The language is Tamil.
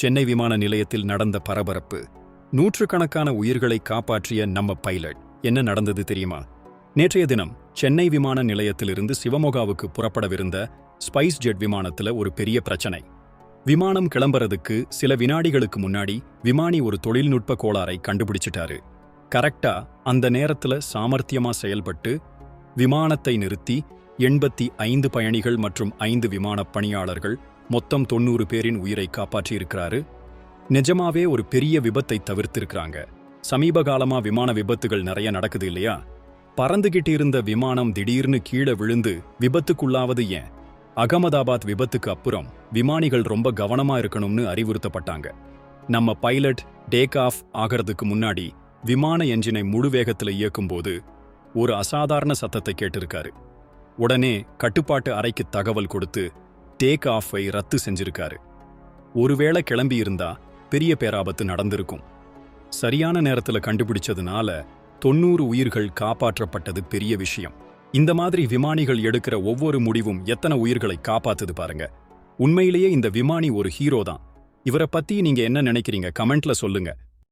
சென்னை விமான நிலையத்தில் நடந்த பரபரப்பு. நூற்றுக்கணக்கான உயிர்களை காப்பாற்றிய நம்ம பைலட். என்ன நடந்தது தெரியுமா? நேற்றைய தினம் சென்னை விமான நிலையத்திலிருந்து சிவமொகாவுக்கு புறப்படவிருந்த ஸ்பைஸ் ஜெட் விமானத்துல ஒரு பெரிய பிரச்சனை. விமானம் கிளம்புறதுக்கு சில வினாடிகளுக்கு முன்னாடி விமானி ஒரு தொழில்நுட்ப கோளாறை கண்டுபிடிச்சிட்டாரு. கரெக்டா அந்த நேரத்துல சாமர்த்தியமா செயல்பட்டு விமானத்தை நிறுத்தி எண்பத்தி ஐந்து பயணிகள் மற்றும் ஐந்து விமான பணியாளர்கள் மொத்தம் தொண்ணூறு பேரின் உயிரை காப்பாற்றியிருக்கிறாரு. நிஜமாவே ஒரு பெரிய விபத்தை தவிர்த்திருக்கிறாங்க. சமீப காலமா விமான விபத்துகள் நிறைய நடக்குது இல்லையா? பறந்துகிட்டு இருந்த விமானம் திடீர்னு கீழே விழுந்து விபத்துக்குள்ளாவது ஏன்? அகமதாபாத் விபத்துக்கு அப்புறம் விமானிகள் ரொம்ப கவனமா இருக்கணும்னு அறிவுறுத்தப்பட்டாங்க. நம்ம பைலட் டேக் ஆஃப் ஆகிறதுக்கு முன்னாடி விமான என்ஜினை முழு வேகத்துல இயக்கும்போது ஒரு அசாதாரண சத்தத்தை கேட்டிருக்காரு. உடனே கட்டுப்பாட்டு அறைக்கு தகவல் கொடுத்து டேக் ஆஃபை ரத்து செஞ்சிருக்காரு. ஒருவேளை கிளம்பி இருந்தா பெரிய பேராபத்து நடந்திருக்கும். சரியான நேரத்துல கண்டுபிடிச்சதுனால தொண்ணூறு உயிர்கள் காப்பாற்றப்பட்டது பெரிய விஷயம். இந்த மாதிரி விமானிகள் எடுக்கிற ஒவ்வொரு முடிவும் எத்தனை உயிர்களை காப்பாத்துது பாருங்க. உண்மையிலேயே இந்த விமானி ஒரு ஹீரோ தான் இவரை பத்தி நீங்க என்ன நினைக்கிறீங்க? கமெண்ட்ல சொல்லுங்க.